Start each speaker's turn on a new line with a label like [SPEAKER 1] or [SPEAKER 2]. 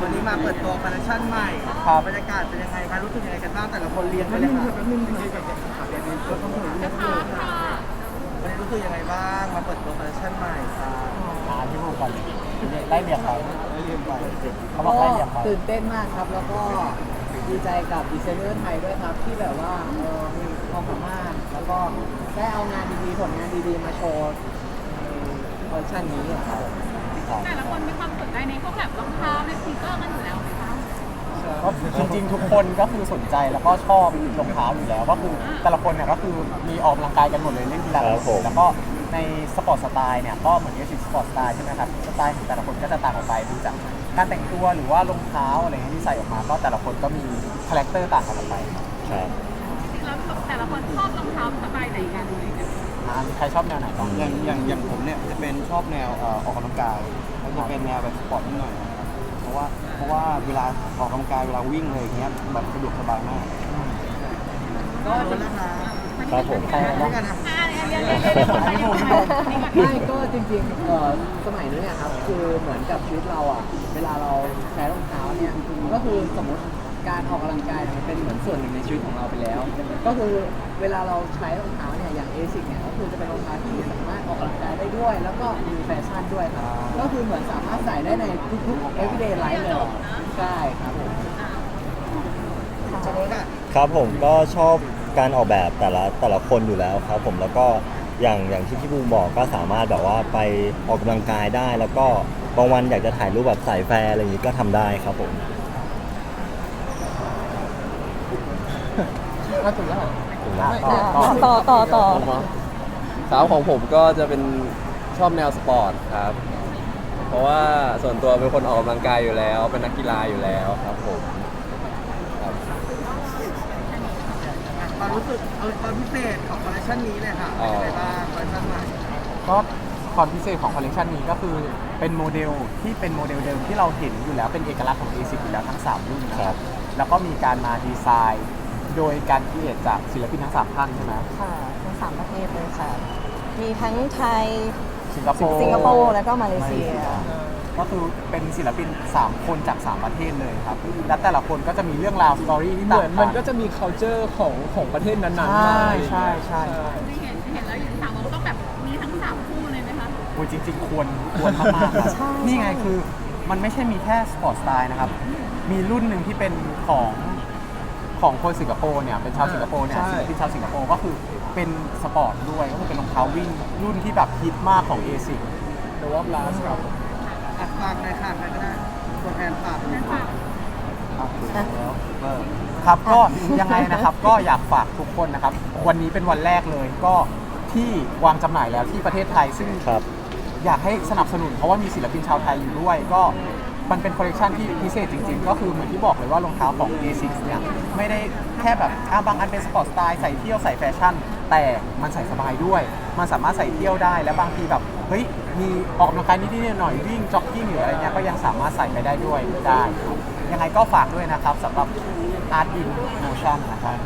[SPEAKER 1] วันนี้มาเปิดตัวคอลเลคชั่นใหม่ขอบรรยากาศเป็นยังไงคะรู้สึกยังไงกันบ้างแต่ละคนเรียงไปเลยค่ะแป๊บนึงจริงๆแบบแบบแบบนี้ก็ต้องถึงเรียงเลยค่ะวันนี้รู้สึกยังไงบ้างมาเปิดตัวคอลเลคชั่นใหม่ค่ะ
[SPEAKER 2] หาที่พูดก่อนไล่เรียงไป
[SPEAKER 1] เรียงไป
[SPEAKER 2] เขาบอก
[SPEAKER 3] ก็
[SPEAKER 2] ไล่เรียงไป
[SPEAKER 3] ตื่นเต้นมากครับแล้วก็ดีใจกับดีไซเนอร์ไทยด้วยครับ ที่แบบว่าเออมีความสามารถแล้วก็ได้เอางานดีๆผลงานดีๆมาโชว์ในคอลเลคชันนี้ครับ
[SPEAKER 4] แต่ละคนมีความสนใจในพวกแบบรองเท้าในสนีกเกอร์กันอยู่แล้วไหมคะ
[SPEAKER 2] ก็จริงๆทุกคนก็คือสนใจแล้วก็ชอบรองเท้าอยู่แล้ว ก็คือแต่ละคนเนี่ยก็คือมีออกกำลังกายกันหมดเลยเล่นกีฬากันหมดเลยแล้วก็ในสปอร์ตสไตล์เนี่ยก็เหมือนกับสิสปอร์ตสไตล์ใช่ไหมครับสไตล์ของแต่ละคนก็จะต่างออกไปดูจากการแต่งตัวหรือว่ารองเท้าอะไรเงี้ยที่ใส่ออกมา ก็แต่ละคนก็มีคาแรคเตอร์ต่างกันออกไป
[SPEAKER 5] ครับ
[SPEAKER 4] แล้วแต่ละคนชอบรองเท้าสไตล์ไหนกันอะไรกัน
[SPEAKER 2] ร้ใครชอบแนวไหนบ้าง
[SPEAKER 1] อย่างอย่างอย่างผมเนี่ยจะเป็นชอบแนวออกกำลังกายแล้วจะเป็นแนวแบบสปอร์ตนิดหน่อยเพราะว่าเพราะว่าเวลาออกกำลังกายเวลาวิ่งอะไรอย่างเงี้ยแบบสะดวกสบายมากก็ดูนะคะ
[SPEAKER 5] ครับผม
[SPEAKER 2] ใครบ้า
[SPEAKER 3] ไม่ก็จริงๆเออสมัยนี้ครับคือเหมือนกับชีวิตเราอะ เวลาเราใช้รองเท้าเนี่ยก็คือสมมติ การออกกำลังกายเนี่ยมันเป็นเหมือนส่วนหนึ่งในชีวิตของเราไปแล้ว ก็คือเวลาเราใช้รองเท้าเนี่ยอย่าง ASIC เนี่ยก็คือจะเป็นรองเท้าที่สามารถออกกำลังกายได้ด้วย แล้วก็มีแฟชั่นด้วยครับก็คือเหมือนสามารถใส่ได้ในทุกๆ everyday life เลยใช่ครับผม
[SPEAKER 1] จะรถอะ
[SPEAKER 5] ครับผมก็ชอบการออกแบบแต่ละแต่ละคนอยู่แล้วครับ ผมแล้วก็อย่างอย่างที่พี่บูมบอกก็สามารถแบบว่าไปออกกำลังกายได้ แล้วก็บางวันอยากจะถ่ายรูปแบบสายแฟร์อะไรอย่างนี้ก็ทำได้ครับผม
[SPEAKER 3] ก็ถูกแล้ว
[SPEAKER 2] ถึงแล้วก็ก็
[SPEAKER 6] ต่อต่อต่อ
[SPEAKER 7] ครับของผมก็จะเป็นชอบแนวสปอร์ตครับ เพราะว่าส่วนตัวเป็นคนออกกำลังกายอยู่แล้ว เป็นนักกีฬาอยู่แล้วครับผมครับ
[SPEAKER 1] ความรู้สึกเออความพิเศษของคอลเลคชันนี้เลยค่ะเป็นยังไงบ้างคอลเลคชันใหม่
[SPEAKER 2] ก็ความพิเศษของคอลเลคชันนี้ก็คือเป็นโมเดลที่เป็นโมเดลเดิมที่เราเห็นอยู่แล้วเป็นเอกลักษณ์ของ A10 อยู่แล้วทั้ง 3 รุ่นนะค
[SPEAKER 5] ครั
[SPEAKER 2] รับ
[SPEAKER 5] บ
[SPEAKER 2] แล้วก็มีการมาดีไซน์ โดยการคิดจากศิลปินทั้ง3ท่านใช่ไหม
[SPEAKER 6] ค่ะทั้งสามประเทศเลยค่ะ มีทั้งไทย
[SPEAKER 2] สิงคโปร์
[SPEAKER 6] สิงคโปร์แล้วก็มาเลเซีย
[SPEAKER 2] ก็คือเป็นศิลปิน 3 คนจาก 3 ประเทศเลยครับ และแต่ละคนก็จะมีเรื่องราวสตอรี่ที่
[SPEAKER 8] เห
[SPEAKER 2] ต่าง
[SPEAKER 8] มือนมันก็จะมี culture ของของประเทศนั้นๆ
[SPEAKER 2] ใช่
[SPEAKER 8] มา
[SPEAKER 2] ใช่ใช่
[SPEAKER 4] ที่เห็นเห็นแล้วอยู่สามคนต้องแบบมีทั้งสามคู่เลยไหมคะ
[SPEAKER 2] โอ้ยจริง ๆ ควรควรมากๆครับ
[SPEAKER 6] ใช่
[SPEAKER 2] นี่ไง
[SPEAKER 6] ใช่
[SPEAKER 2] คือมันไม่ใช่มีแค่สปอร์ตสไตล์นะครับ มีรุ่นหนึ่งที่เป็นของ ของคนสิงคโปร์เนี่ยเป็นชาวสิงคโปร์เนี่ย
[SPEAKER 8] ใช่
[SPEAKER 2] ศิลปินชาวสิงคโปร์ก็คือเป็นสปอร์ตด้วยก็คือเป็นรองเท้าวิ่งรุ่นที่แบบฮิตมากของ ASIC
[SPEAKER 8] หรือว่า blast ครับ
[SPEAKER 1] อะฝากเลยค่ะใครก็ได้ตัวแทนฝากเลย
[SPEAKER 4] ค่ะ
[SPEAKER 2] ครับก็ยังไงนะครับ ก็อยากฝากทุกคนนะครับ วันนี้เป็นวันแรกเลยก็ที่วางจำหน่ายแล้วที่ประเทศไทยซึ่ง
[SPEAKER 5] ครับ
[SPEAKER 2] อยากให้สนับสนุนเพราะว่ามีศิลปินชาวไทยอยู่ด้วย ก็ มันเป็นคอลเลกชันที่พิเศษจริงๆ ก็คือเหมือนที่บอกเลยว่ารองเท้าของ A6 เนี่ยไม่ได้แค่แบบอะบางอันเป็นสปอร์ตสไตล์ใส่เที่ยวใส่แฟชั่น แต่มันใส่สบายด้วย มันสามารถใส่เที่ยวได้และบางทีแบบเฮ้ยมีออกกำลังกายนิดๆหน่อยๆวิ่งจ็อกกิ้งหรืออะไรเงี้ยก็ยังสามารถใส่ไปได้ด้วยได้ครับยังไงก็ฝากด้วยนะครับสำหรับ Art in Motion นะ
[SPEAKER 5] ครับ